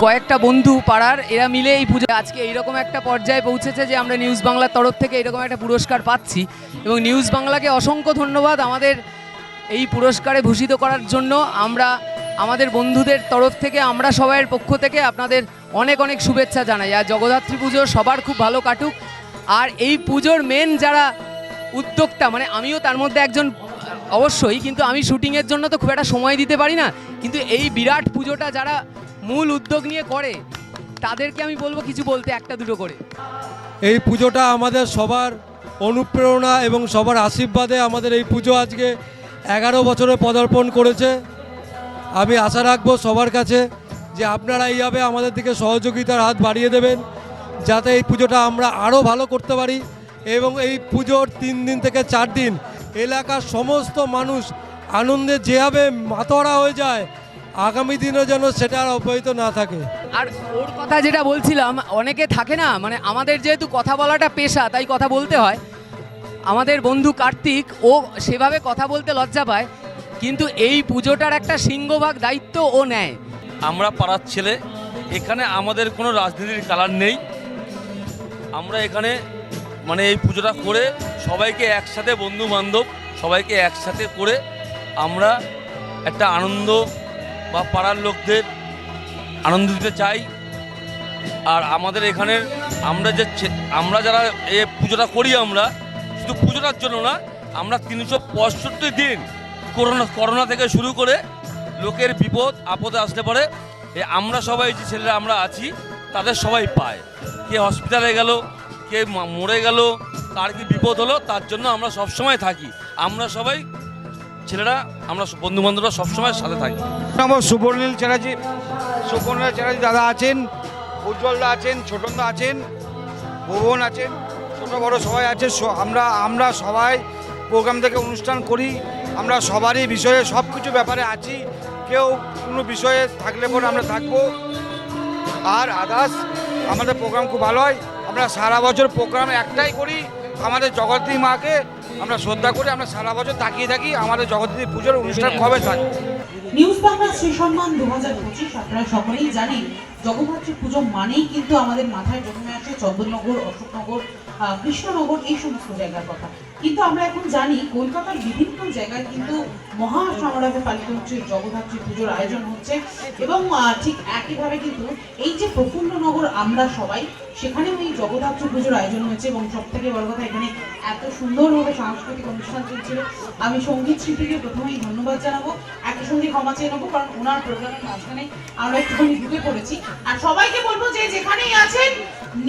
কয়েকটা বন্ধু পাড়ার, এরা মিলে এই পুজো আজকে এইরকম একটা পর্যায়ে পৌঁছেছে যে আমরা নিউজ বাংলার তরফ থেকে এরকম একটা পুরস্কার পাচ্ছি। এবং নিউজ বাংলাকে অসংখ্য ধন্যবাদ আমাদের এই পুরস্কারে ভূষিত করার জন্য। আমরা, আমাদের বন্ধুদের তরফ থেকে, আমরা সবাইয়ের পক্ষ থেকে আপনাদের অনেক অনেক শুভেচ্ছা জানাই। আর জগদ্ধাত্রী পুজো সবার খুব ভালো কাটুক। আর এই পুজোর মেন যারা উদ্যোক্তা মানে আমিও তার মধ্যে একজন অবশ্যই, কিন্তু আমি শুটিংয়ের জন্য তো খুব একটা সময় দিতে পারি না। কিন্তু এই বিরাট পুজোটা যারা মূল উদ্যোগ নিয়ে করে। তাদেরকে আমি বলব কিছু বলতে, একটা দুটো করে। এই পুজোটা আমাদের সবার অনুপ্রেরণা এবং সবার আশীর্বাদে আমাদের এই পুজো আজকে এগারো বছরে পদার্পণ করেছে। আমি আশা রাখব সবার কাছে যে আপনারা এইভাবে আমাদের দিকে সহযোগিতার হাত বাড়িয়ে দেবেন, যাতে এই পুজোটা আমরা আরও ভালো করতে পারি এবং এই পুজোর তিন দিন থেকে চার দিন এলাকার সমস্ত মানুষ আনন্দে যেভাবে মাতোয়ারা হয়ে যায় আগামী দিনে যেন সেটা আর অব্যাহত না থাকে। আর ওর কথা যেটা বলছিলাম অনেকে থাকে না মানে আমাদের যেহেতু কথা বলাটা পেশা তাই কথা বলতে হয়। আমাদের বন্ধু কার্তিক ও সেভাবে কথা বলতে লজ্জা পায় কিন্তু এই পুজোটার একটা সিংহভাগ দায়িত্ব ও নেয়। আমরা পাড়ার ছেলে এখানে আমাদের কোনো রাজনীতির কালার নেই। আমরা এখানে মানে এই পুজোটা করে সবাইকে একসাথে বন্ধু বান্ধব সবাইকে একসাথে করে আমরা একটা আনন্দ বা পাড়ার লোকদের আনন্দ দিতে চাই। আর আমাদের এখানে আমরা যে আমরা যারা এ পুজোটা করি আমরা, শুধু পুজোটার জন্য না, আমরা তিনশো পঁয়ষট্টি দিন করোনা করোনা থেকে শুরু করে লোকের বিপদ, আপদে আসলে পরে। আমরা সবাই যে ছেলেরা আমরা আছি, তাদের সবাই পায়। কে হসপিটালে গেল, কে মরে গেল তার কি বিপদ হলো, তার জন্য আমরা সব সময় থাকি। আমরা সবাই ছেলেরা, আমরা বন্ধু বান্ধবরা সবসময় সাথে থাকি। আমার সুবর্ণীল চ্যাটার্জি। সুবর্ণীল চ্যাটার্জি দাদা আছেন, উজ্জ্বলদা আছেন, ছোটনদা আছেন, ভুবন আছেন, ছোট বড় সবাই আছে আমরা আমরা সবাই প্রোগ্রাম থেকে অনুষ্ঠান করি, আমরা সবারই বিষয়ে সব কিছু ব্যাপারে আছি, কেউ কোনো বিষয়ে থাকলে পরে আমরা থাকব। আর আদার্স আমাদের প্রোগ্রাম খুব ভালো হয়, আমরা সারা বছর প্রোগ্রাম একটাই করি, আমাদের জগদ্ধাত্রী মাকে আমরা শ্রদ্ধা করি আমরা সারা বছর তাকিয়ে থাকি আমাদের জগদ্ধাত্রী পুজোর অনুষ্ঠান কবে থাকে নিউজ বাংলা শ্রী সম্মান দু হাজার পঁচিশ আপনারা সকলেই জানেন জগদ্ধাত্রী পুজো মানেই কিন্তু আমাদের মাথায় জন্মে আসে চন্দননগর অশোকনগর কৃষ্ণনগর এই সমস্ত জায়গার কথা। কিন্তু আমরা এখন জানি কলকাতার বিভিন্ন জায়গায় কিন্তু মহা সমারোহে পালিত হচ্ছে জগদ্ধাত্রী পুজোর আয়োজন হচ্ছে এবং ঠিক একইভাবে কিন্তু এই যে প্রফুল্লনগর আমরা সবাই সেখানেও এই জগদ্ধাত্রী পুজোর আয়োজন হয়েছে এবং সব থেকে বড় কথা এখানে এত সুন্দরভাবে সাংস্কৃতিক অনুষ্ঠান চলছিল। আমি সংগীত শিল্পীকে প্রথমেই ধন্যবাদ জানাব। একই সঙ্গে ক্ষমা চেয়ে নেব কারণ ওনার প্রোগ্রামের মাঝখানে আমরা একটুখানি ঢুকে পড়েছি। আর সবাইকে বলব যে যেখানেই আছেন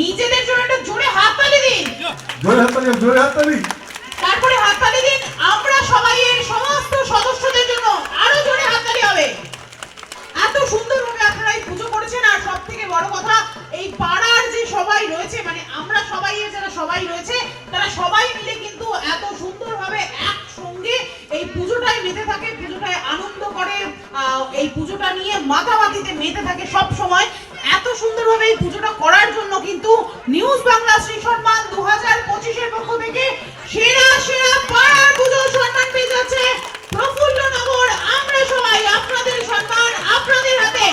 নিজেদের জন্য একটা জোরে হাত হাততালি দিন। জোরে হাততালি জোরে হাততালি তারপরে হাততালি দিন। আমরা সবাই এর সমস্ত সদস্যদের জন্য আরও জোরে হাত হাততালি হবে। এত সুন্দরভাবে আপনারা এই পুজো করেছেন আর সব থেকে বড় কথা সবাই রয়েছে। তারা সবাই মিলে কিন্তু এত সুন্দরভাবে একসঙ্গে এই পুজোটায় মেতে থাকে, পুজোটায় আনন্দ করে এই পুজোটা নিয়ে মাতামাতিতে মেতে থাকে সব সময়। এত সুন্দরভাবে এই পুজোটা করার জন্য কিন্তু নিউজ বাংলা শ্রী সম্মান দু হাজার পঁচিশের পক্ষ থেকে সেরা সেরা পাড়ার পুজো সম্মান পেয়ে যাচ্ছে প্রফুল্ল নগর আমরা সবাই আপনাদের সম্মান, আপনাদের হাতে।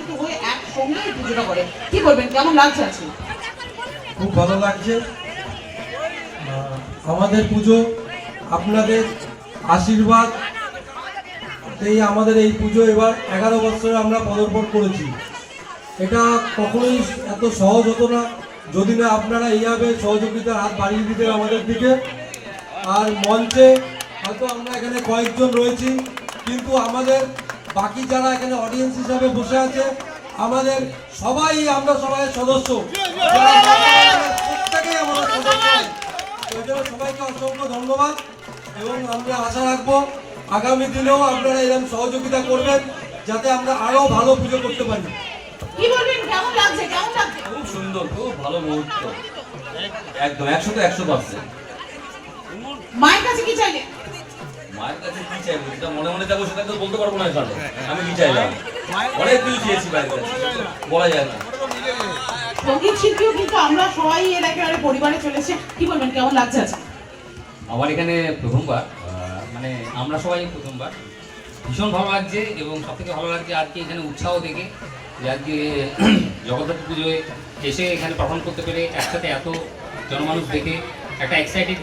একত্রিত হয়ে একসঙ্গে এই পুজোটা করে। কি বলবেন? কেমন লাগছে আজকে? খুব ভালো লাগছে। আমাদের পুজো, আপনাদের আশীর্বাদ, এই আমাদের এই পুজো এবার এগারো বছরে আমরা পদার্পণ করেছি। এটা কখনোই এত সহজ হতো না। যদি না আপনারা এইভাবে সহযোগিতার হাত বাড়িয়ে দিতেন আমাদের দিকে। আর মঞ্চে হয়তো আমরা এখানে কয়েকজন রয়েছি, কিন্তু আমাদের বাকি যারা এখানে অডিয়েন্স হিসাবে বসে আছে আমাদের সবাই আমরা সবাই সদস্য। প্রত্যেকেই আমাদের সদস্য। ওই জন্য সবাইকে অসংখ্য ধন্যবাদ এবং আমরা আশা রাখব আগামী দিনেও আপনারা এরকম সহযোগিতা করবেন যাতে আমরা আরও ভালো পুজো করতে পারি। কি বলবেন? কেমন লাগছে? কেমন লাগছে? খুব সুন্দর খুব ভালো মুহূর্ত। একদম একশো তো একশো পার্সেন্ট। মায়ের কাছে কি চাইলে? মায়ের কাছে কি চাইব? যেটা মনে মনে যাব সেটা তো বলতে পারব না এখানে। আমি কি চাইলাম? অনেক কিছু চেয়েছি মায়ের কাছে বলা যায় না। সংগীত শিল্পীও কিন্তু আমরা সবাই এর একেবারে পরিবারে চলেছে কি বলবেন? কেমন লাগছে আজকে? আমার এখানে প্রথমবার মানে আমরা সবাই প্রথমবার। ভীষণ ভালো লাগছে এবং সব থেকে ভালো লাগছে আজকে এখানে উৎসাহ দেখে যে আজকে জগদ্ধাত্রী পুজোয় এসে এখানে পারফর্ম করতে পেরে একসাথে এত জনমানুষ দেখে একটা এক্সাইটেড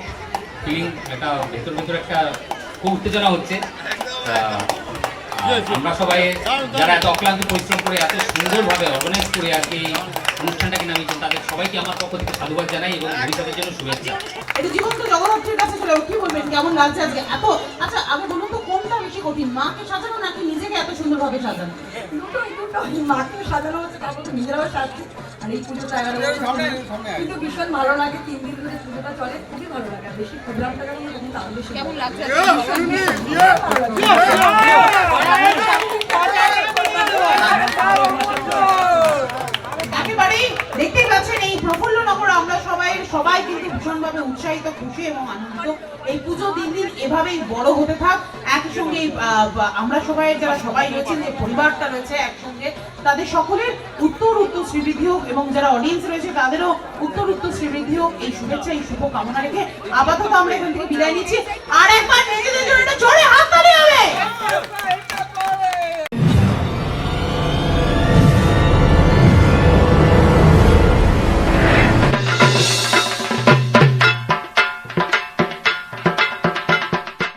ফিলিং একটা ভেতর ভেতর একটা খুব উত্তেজনা হচ্ছে। আমরা সবাই যারা এত অক্লান্ত পরিশ্রম করে এত সুন্দরভাবে অর্গানাইজ করে আজকে এই অনুষ্ঠানটাকে নামিয়েছেন তাদের সবাইকে আমার পক্ষ থেকে সাধুবাদ জানাই এবং ভবিষ্যতের জন্য শুভেচ্ছা। এটা জীবন্ত জগন্নাথের কাছে চলে কি বলবেন? কেমন লাগছে আজকে? এত আচ্ছা আগে বলুন তো কোনটা বেশি কঠিন? মাকে সাজানো নাকি নিজেকে এত সুন্দরভাবে সাজানো? দুটোই দুটোই। মাকে সাজানো হচ্ছে তারপর নিজেরাও সাজছি। আর এই পুজোটা এগারো। কিন্তু ভীষণ ভালো লাগে তিন দিন ধরে পুজোটা চলে খুবই ভালো লাগে। বেশি প্রোগ্রামটা কেমন কেমন লাগছে একেবারেই দেখতেই পাচ্ছেন এই প্রফুল্ল নগর আমরা সবাই সবাই কিন্তু ভীষণভাবে উৎসাহিত খুশি এবং আনন্দিত। এই পুজো দিন দিন এভাবেই বড় হতে থাক। একই সঙ্গে এই, আহ, বা- আমরা সবাই যারা সবাই রয়েছেন যে পরিবারটা রয়েছে একসঙ্গে তাদের সকলের উত্তর উত্তর শ্রীবৃদ্ধি হোক এবং যারা অডিয়েন্স রয়েছে তাদেরও উত্তর উত্তর শ্রীবৃদ্ধি হোক। এই শুভেচ্ছা এই শুভ কামনা রেখে আপাতত আমরা এখান থেকে বিদায় নিচ্ছি। আর একবার নিজেদের জন্য জোরে হাত